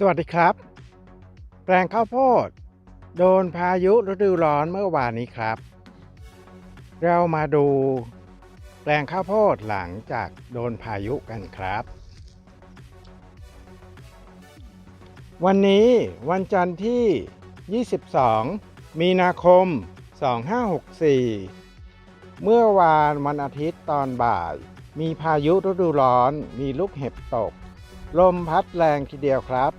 สวัสดีครับ แปลงข้าวโพด โดนพายุฤดูร้อนเมื่อวานนี้ครับ เรามาดู แปลงข้าวโพดหลังจากโดนพายุกันครับ วันนี้วันจันทร์ที่ 22 มีนาคม 2564 เมื่อวานวันอาทิตย์ตอนบ่าย มีพายุฤดูร้อน มีลูกเห็บตกลมพัดแรงทีเดียวครับ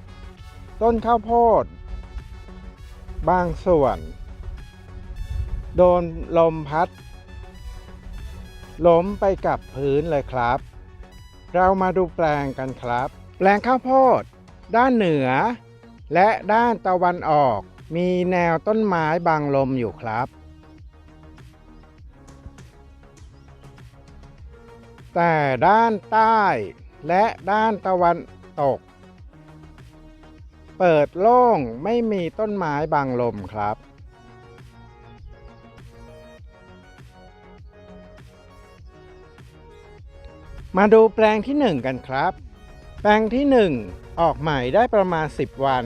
ต้นข้าวโพด บางส่วน โดนลมพัด ล้มไปกับพื้นเลยครับ เรามาดูแปลงกันครับ แปลงข้าวโพด ด้านเหนือ และด้านตะวันออกมีแนวต้นไม้บังลมอยู่ครับ แต่ด้านใต้และด้านตะวันตก เปิดโล่งไม่มีต้นไม้บังลมครับ มาดูแปลงที่ 1 กันครับ แปลงที่ 1 ออกใหม่ได้ประมาณ 10 วัน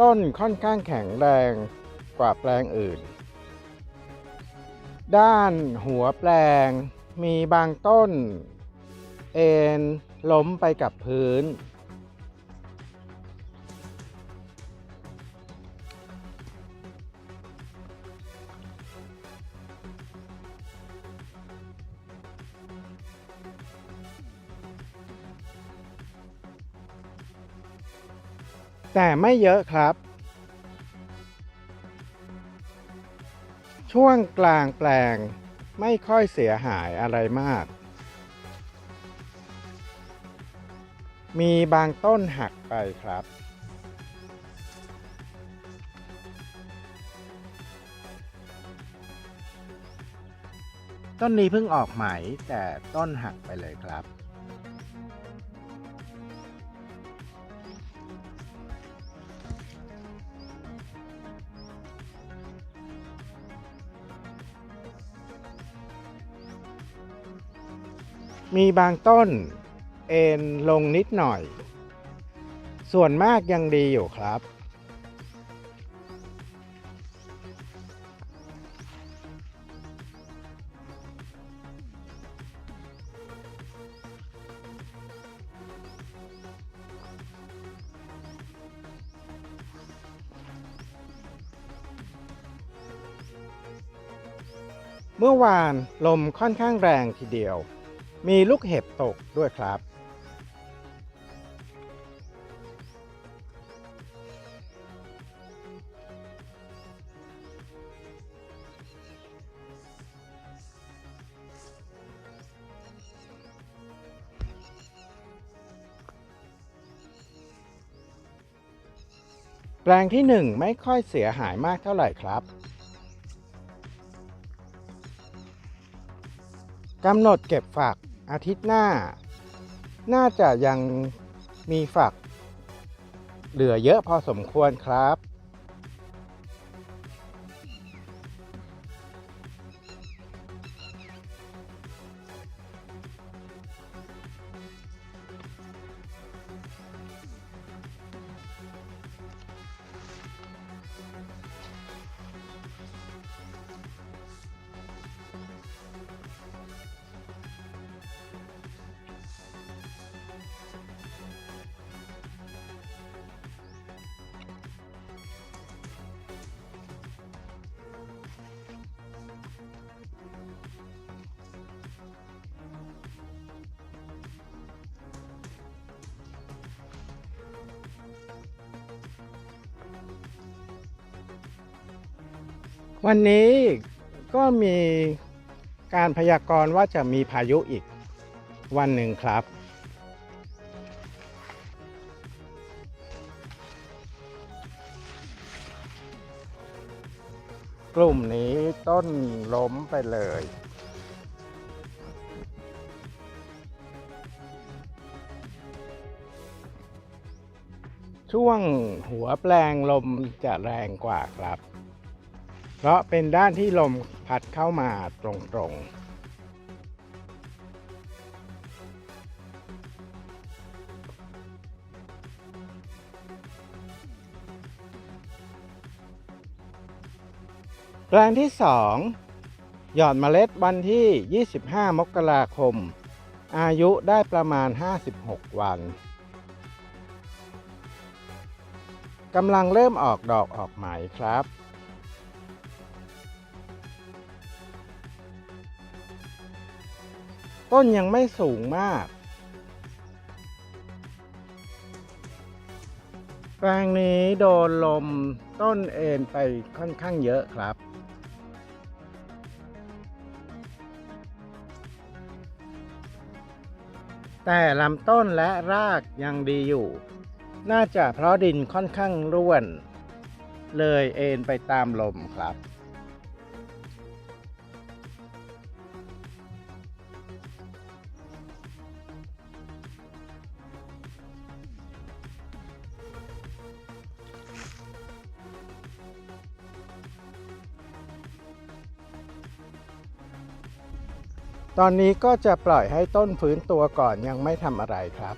ต้นค่อนข้างแข็งแรงกว่าแปลงอื่น ด้านหัวแปลงมีบางต้น เอ็นล้มไปกับพื้น แต่ไม่เยอะครับ ช่วงกลางแปลงไม่ค่อยเสียหายอะไรมาก มีบางต้นหักไปครับ ต้นนี้เพิ่งออกใหม่แต่ต้นหักไปเลยครับ มีบางต้นเอ็นลงนิดหน่อย ส่วนมากยังดีอยู่ครับ เมื่อวานลมค่อนข้างแรงทีเดียว มีลูกเห็บตกด้วยครับ แปลงที่หนึ่งไม่ค่อยเสียหายมากเท่าไหร่ครับกำหนดเก็บฝัก อาทิตย์หน้า น่าจะยังมีฝัก เหลือเยอะพอสมควรครับ วันนี้ก็มีการพยากรณ์ว่าจะมีพายุอีกวันหนึ่งครับ กลุ่มนี้ต้นล้มไปเลย ช่วงหัวแปลงลมจะแรงกว่าครับ เพราะเป็นด้านที่ลมพัดเข้ามาตรงๆแปลงที่ 2 หยอดเมล็ดวันที่ 25 มกราคม อายุได้ประมาณ 56 วัน กำลังเริ่มออกดอกออกไหมครับ ต้นยังไม่สูงมาก แปลงนี้โดนลมต้นเอ็นไปค่อนข้างเยอะครับ แต่ลำต้นและรากยังดีอยู่ น่าจะเพราะดินค่อนข้างร่วน เลยเอ็นไปตามลมครับ ตอนนี้ก็จะปล่อยให้ต้นฟื้นตัวก่อนยังไม่ทำอะไรครับ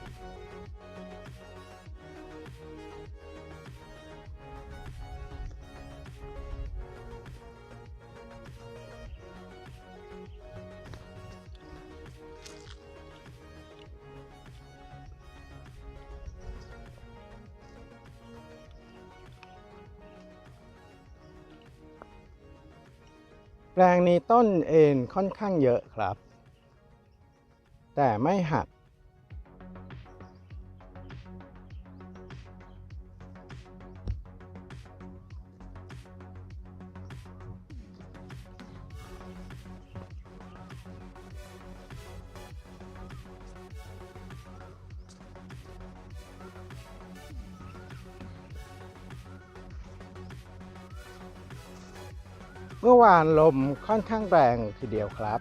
แปลงนี้ต้นเอ็นค่อนข้างเยอะครับ แต่ไม่หักเมื่อวานลมค่อนข้างแรงทีเดียวครับ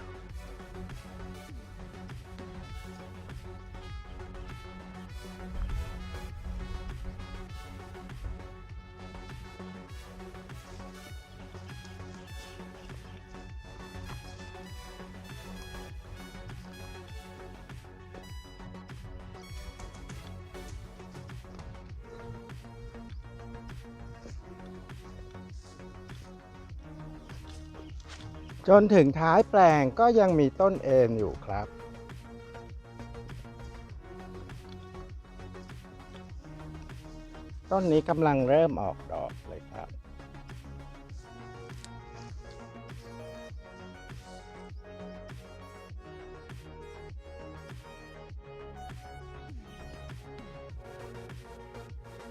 จนถึงท้ายแปลงก็ยังมีต้นเอ็นอยู่ครับ ต้นนี้กำลังเริ่มออกดอกเลยครับ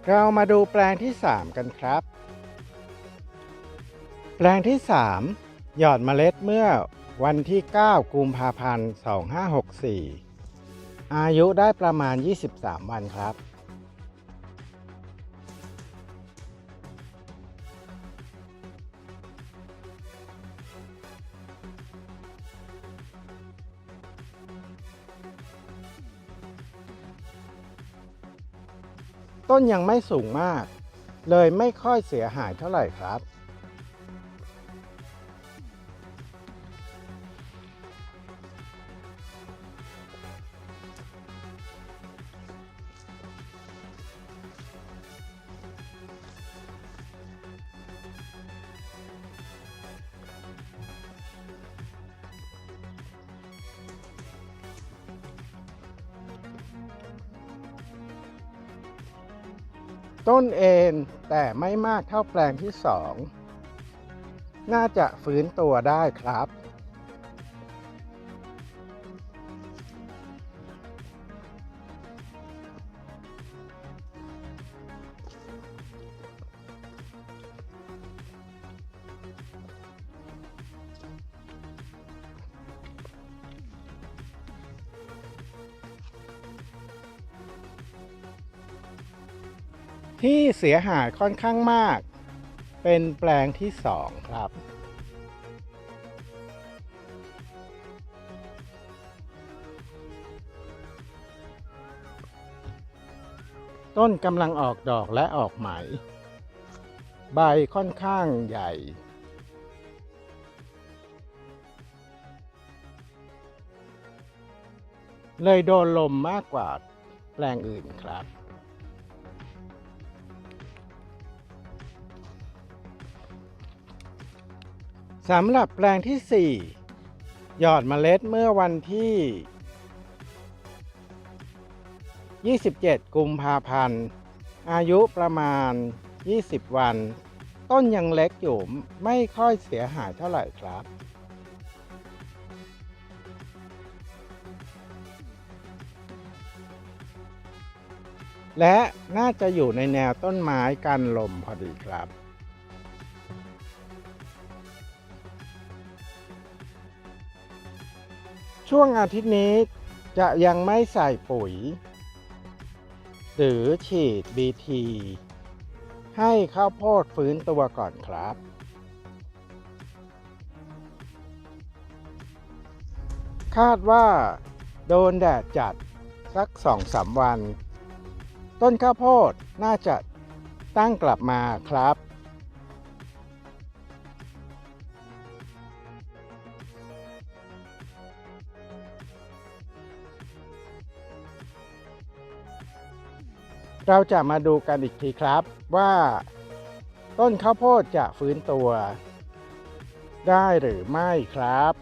เรามาดูแปลงที่ 3 กันครับ แปลงที่ 3 หยอดเมล็ดเมื่อวันที่ 9 กุมภาพันธ์ 2564 อายุได้ประมาณ 23 วันครับ ต้นยังไม่สูงมาก เลยไม่ค่อยเสียหายเท่าไหร่ครับ ต้นเอ็นแต่ไม่มากเท่าแปลงที่สองน่าจะฟื้นตัวได้ครับ ที่เสียหายค่อนข้างมาก เป็นแปลงที่สองครับ ต้นกำลังออกดอกและออกไหม ใบค่อนข้างใหญ่เลยโดนลมมากกว่าแปลงอื่นครับ สำหรับแปลงที่ 4 หยอดเมล็ดเมื่อวันที่ 27 กุมภาพันธ์ อายุประมาณ 20 วัน ต้นยังเล็กอยู่ไม่ค่อยเสียหายเท่าไหร่ครับ และน่าจะอยู่ในแนวต้นไม้กันลมพอดีครับ ช่วงอาทิตย์นี้จะยังไม่ใส่ปุ๋ย หรือฉีด BT ให้ข้าวโพดฟื้นตัวก่อนครับ คาดว่าโดนแดดจัดสัก2-3วัน ต้นข้าวโพดน่าจะตั้งกลับมาครับ เราจะมาดูกันอีกทีครับว่าต้นข้าวโพดจะฟื้นตัว ได้หรือไม่ครับ